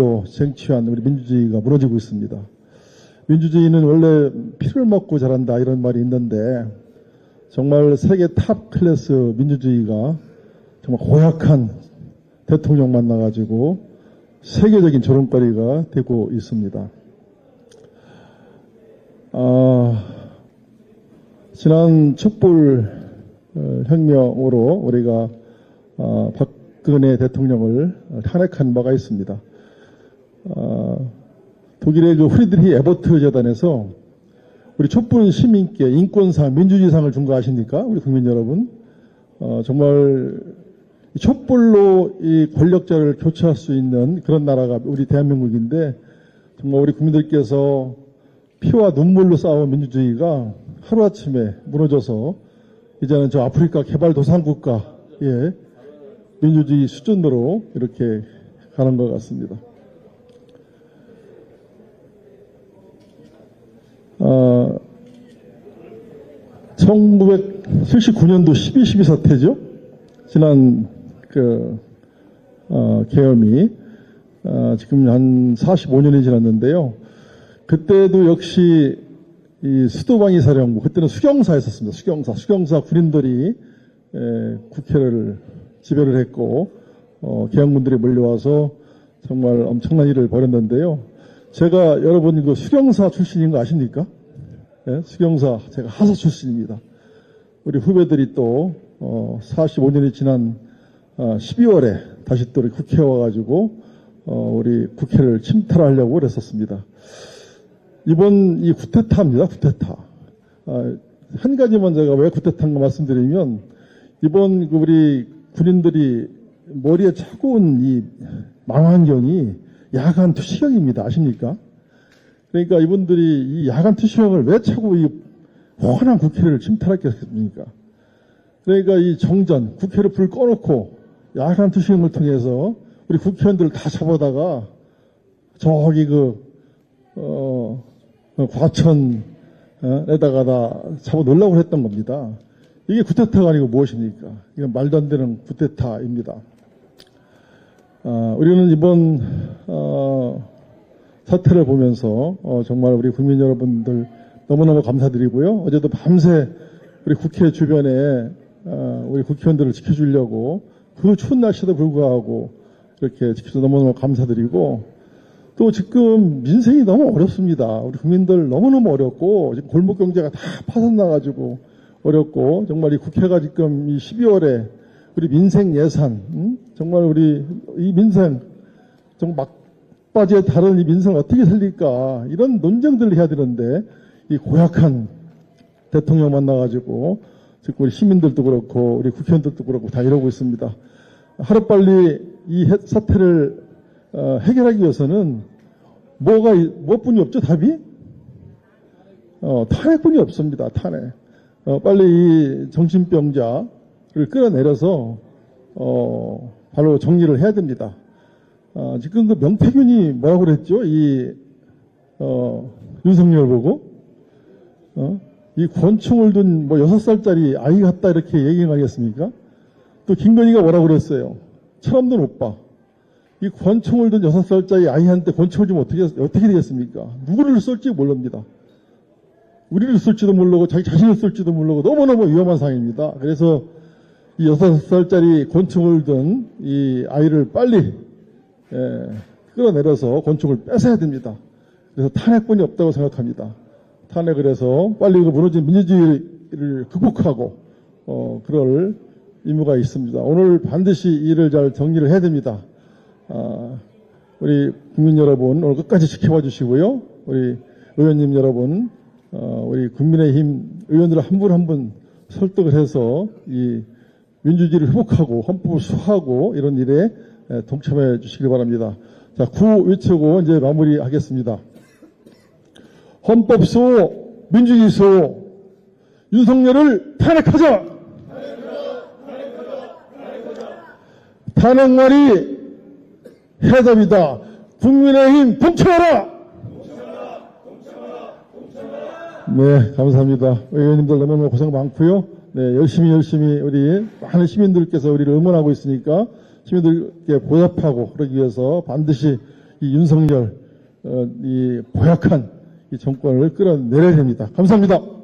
촛불로 쟁취한 우리 민주주의가 무너지고 있습니다. 민주주의는 원래 피를 먹고 자란다 이런 말이 있는데 정말 세계 탑 클래스 민주주의가 정말 고약한 대통령 만나가지고 세계적인 조롱거리가 되고 있습니다. 아, 지난 촛불 어, 혁명으로 우리가 어, 박근혜 대통령을 탄핵한 바가 있습니다. 어, 독일의 그 프리드리히 에버트 재단에서 우리 촛불 시민께 인권상, 민주주의상을 준 거 아십니까? 우리 국민 여러분. 어, 정말 이 촛불로 이 권력자를 교체할 수 있는 그런 나라가 우리 대한민국인데 정말 우리 국민들께서 피와 눈물로 쌓아온 민주주의가 하루아침에 무너져서 이제는 저 아프리카 개발도상국가의 민주주의 수준으로 이렇게 가는 것 같습니다. 1979년도 12.12 사태죠. 지난 그 어, 계엄이 어, 지금 한 45년이 지났는데요. 그때도 역시 이 수도방위 사령부 그때는 수경사였었습니다. 수경사 수경사 군인들이 에, 국회를 지배를 했고 어, 계엄군들이 몰려와서 정말 엄청난 일을 벌였는데요. 제가 여러분 그 수경사 출신인 거 아십니까? 예, 수경사 제가 하사 출신입니다. 우리 후배들이 또 어, 45년이 지난 어, 12월에 다시 또 국회에 와가지고 어, 우리 국회를 침탈하려고 그랬었습니다. 이번 이 구테타입니다. 구테타. 아, 한 가지만 제가 왜 구테타인가 말씀드리면 이번 그 우리 군인들이 머리에 차고 온 이 망원경이 야간 투시경입니다. 아십니까? 그러니까 이분들이 이 야간 투시경을 왜 차고 이 훤한 국회를 침탈했겠습니까? 그러니까 이 정전, 국회를 불 꺼놓고 야간 투시경을 통해서 우리 국회의원들을 다 잡아다가 저기 그, 어, 과천에다가 다 잡아 놓으려고 했던 겁니다. 이게 구테타가 아니고 무엇입니까? 이건 말도 안 되는 구테타입니다. 아, 우리는 이번 어, 사태를 보면서 어, 정말 우리 국민 여러분들 너무너무 감사드리고요. 어제도 밤새 우리 국회 주변에 어, 우리 국회의원들을 지켜주려고 그 추운 날씨에도 불구하고 이렇게 지켜서 너무너무 감사드리고 또 지금 민생이 너무 어렵습니다. 우리 국민들 너무너무 어렵고 지금 골목 경제가 다 파산나가지고 어렵고 정말 이 국회가 지금 이 12월에 우리 민생 예산 음? 정말 우리 이 민생 정말 막 바지에 다른 이 민생 어떻게 살릴까 이런 논쟁들을 해야 되는데 이 고약한 대통령 만나가지고 지금 우리 시민들도 그렇고 우리 국회의원들도 그렇고 다 이러고 있습니다. 하루빨리 이 해- 사태를 어, 해결하기 위해서는 뭐가 이- 무엇뿐이 없죠 답이 어, 탄핵뿐이 없습니다 탄핵 어, 빨리 이 정신병자를 끌어내려서 어, 바로 정리를 해야 됩니다. 어, 지금 그 명태균이 뭐라고 그랬죠? 이 어, 윤석열 보고 어? 이 권총을 둔뭐 여섯 살짜리 아이 같다 이렇게 얘기를 하겠습니까? 또 김건희가 뭐라고 그랬어요? 철없는 오빠. 이 권총을 든 여섯 살짜리 아이한테 권총을 주면 어떻게, 어떻게 되겠습니까? 누구를 쏠지 모릅니다. 우리를 쏠지도 모르고 자기 자신을 쏠지도 모르고 너무너무 위험한 상황입니다. 그래서 이 여섯 살짜리 권총을 든 이 아이를 빨리 예, 끌어내려서 권총을 뺏어야 됩니다. 그래서 탄핵권이 없다고 생각합니다. 탄핵을 해서 빨리 그 무너진 민주주의를 극복하고 어, 그럴 의무가 있습니다. 오늘 반드시 이를 잘 정리를 해야 됩니다. 아, 우리 국민 여러분 오늘 끝까지 지켜봐 주시고요. 우리 의원님 여러분, 어, 우리 국민의힘 의원들 한 분 한 분 설득을 해서 이 민주주의를 회복하고 헌법을 수호하고 이런 일에 에, 동참해 주시길 바랍니다. 자, 구 외치고 이제 마무리하겠습니다. 헌법 수호, 민주주의 수호, 윤석열을 탄핵하자! 탄핵말이 해답이다. 국민의힘 동참하라! 네, 감사합니다. 의원님들 너무너무 고생 많고요. 네, 열심히 열심히 우리 많은 시민들께서 우리를 응원하고 있으니까 시민들께 보답하고 그러기 위해서 반드시 이 윤석열 어, 이 보약한 이 정권을 끌어내려야 됩니다. 감사합니다.